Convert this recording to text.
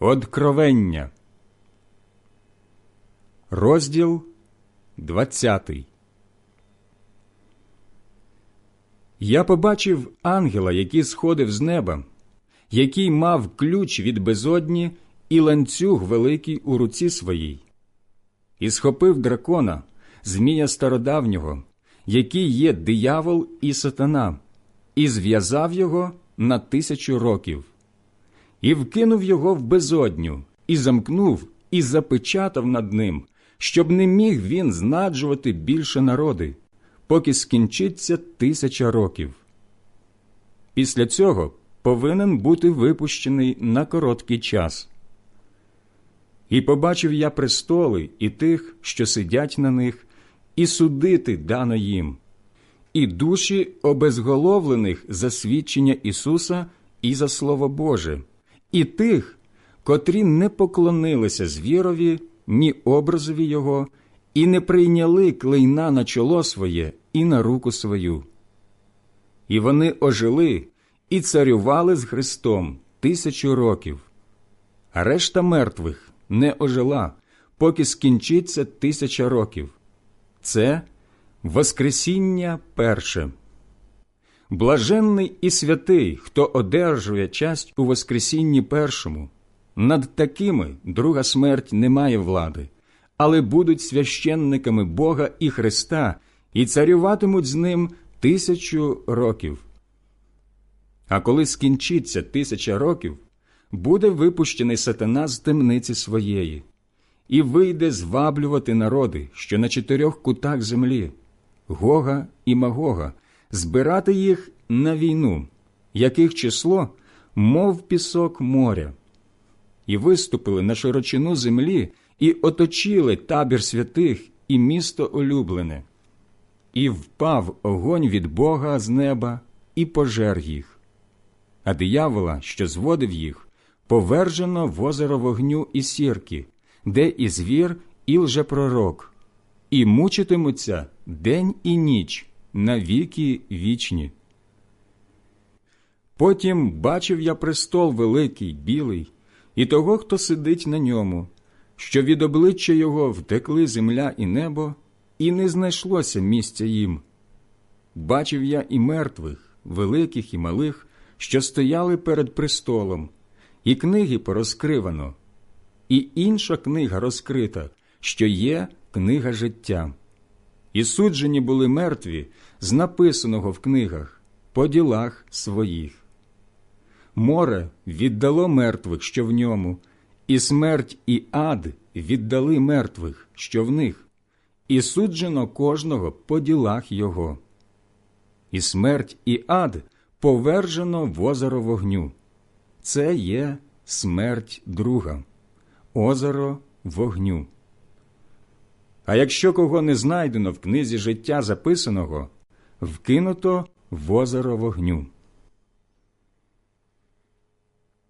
Откровення, розділ 20 Я побачив ангела, який сходив з неба, який мав ключ від безодні і ланцюг великий у руці своїй, і схопив дракона, змія стародавнього, який є диявол і сатана, і зв'язав його на тисячу років і вкинув його в безодню, і замкнув, і запечатав над ним, щоб не міг він знаджувати більше народи, поки скінчиться тисяча років. Після цього повинен бути випущений на короткий час. І побачив я престоли і тих, що сидять на них, і судити дано їм, і душі обезголовлених за свідчення Ісуса і за Слово Боже і тих, котрі не поклонилися звірові, ні образові його, і не прийняли клейна на чоло своє і на руку свою. І вони ожили і царювали з Христом тисячу років, а решта мертвих не ожила, поки скінчиться тисяча років. Це Воскресіння перше. Блаженний і святий, хто одержує часть у Воскресінні першому. Над такими друга смерть не має влади, але будуть священниками Бога і Христа і царюватимуть з ним тисячу років. А коли скінчиться тисяча років, буде випущений сатана з темниці своєї, і вийде зваблювати народи, що на чотирьох кутах землі, Гога і Магога збирати їх на війну, яких число, мов пісок моря, і виступили на широчину землі і оточили табір святих і місто улюблене, і впав огонь від Бога з неба і пожер їх, а диявола, що зводив їх, повержено в озеро вогню і сірки, де і звір, і лжепророк, і мучитимуться день і ніч на віки вічні. Потім бачив я престол великий, білий, і того, хто сидить на ньому, що від обличчя його втекли земля і небо, і не знайшлося місця їм. Бачив я і мертвих, великих і малих, що стояли перед престолом, і книги порозкривано, і інша книга розкрита, що є книга життя. І суджені були мертві з написаного в книгах по ділах своїх. Море віддало мертвих, що в ньому, і смерть і ад віддали мертвих, що в них, і суджено кожного по ділах його. І смерть і ад повержено в озеро вогню. Це є смерть друга, озеро вогню. А якщо кого не знайдено в книзі життя записаного, вкинуто в озеро вогню.